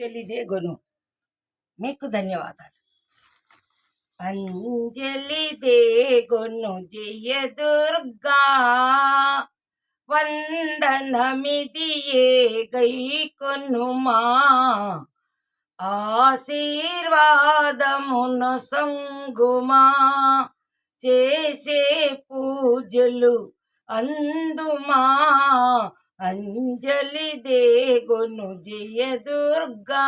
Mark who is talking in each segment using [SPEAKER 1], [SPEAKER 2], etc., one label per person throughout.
[SPEAKER 1] చెల్లిదే గొను మీకు ధన్యవాదాలు. అంజలిదే గొను జయ దుర్గా. వందనమిదియే గై కొనుమా. ఆశీర్వాదమున సంగుమా. చేసే పూజలు అందుమా. అంజలి దేగొను జయ దుర్గా.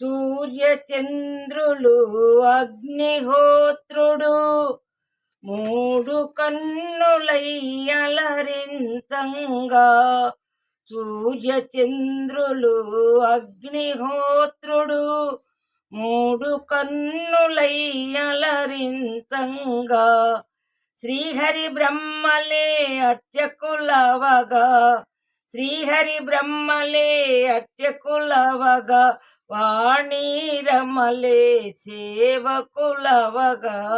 [SPEAKER 1] సూర్యచంద్రులు అగ్నిహోత్రుడు మూడు కన్నులయ్యలరించంగా. సూర్యచంద్రులు అగ్నిహోత్రుడు మూడు కన్నులయ్యలరించంగా. శ్రీహరి బ్రహ్మలే అత్యకులవగా. శ్రీహరి బ్రహ్మలే అత్యకులవగా. వాణీరమలే సేవకులవగా.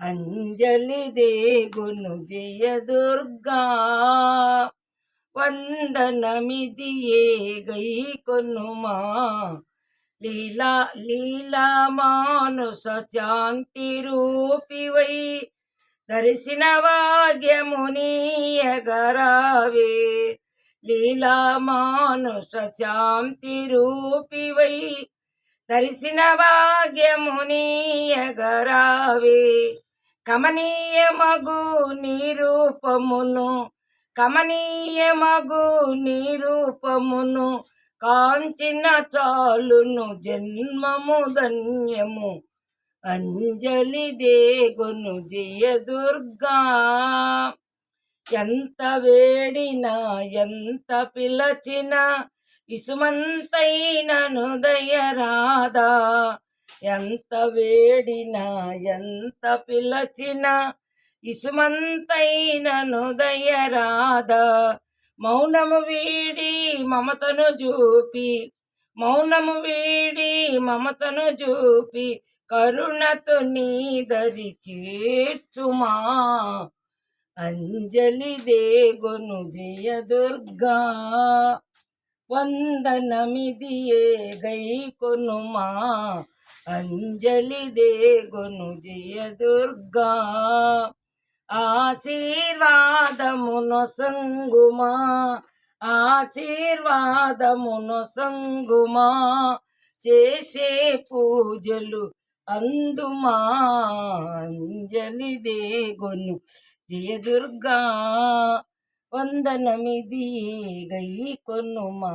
[SPEAKER 1] అంజలి దేగును జయ దుర్గా. వందనమిదియే గై కొనుమా. లీలా లీలా మానుస శాంతి రూపివై దర్శన భాగ్యమునీయగరావే. లీలా మానుష శాంతి రూపివై దర్శన కమనీయ కమనీయమగు నిరూపమును కమనీయమగు నిరూపమును కాంచిన చాలును జన్మము ధన్యము. అంజలి దేగొను జయ దుర్గా. ఎంత వేడినా ఎంత పిలచినా ఇసుమంతైనను దయరాదా ఎంత వేడినా ఎంత పిలచినా ఇసుమంతైనను దయరాదా మౌనము వీడి మమతను చూపి మౌనము వీడి మమతను చూపి కరుణతో నీదరి చేర్చుమా. అంజలి దేగొను జయ దుర్గా వందనమిదియే గై కొనుమా. అంజలి దేగొను జయ దుర్గా ఆశీర్వాదమును సంగుమా. ఆశీర్వాదమును సంగుమా. చేసే పూజలు అందుమా అంజలి దేగొను జయ దుర్గా వందనమిది గై కొనుమా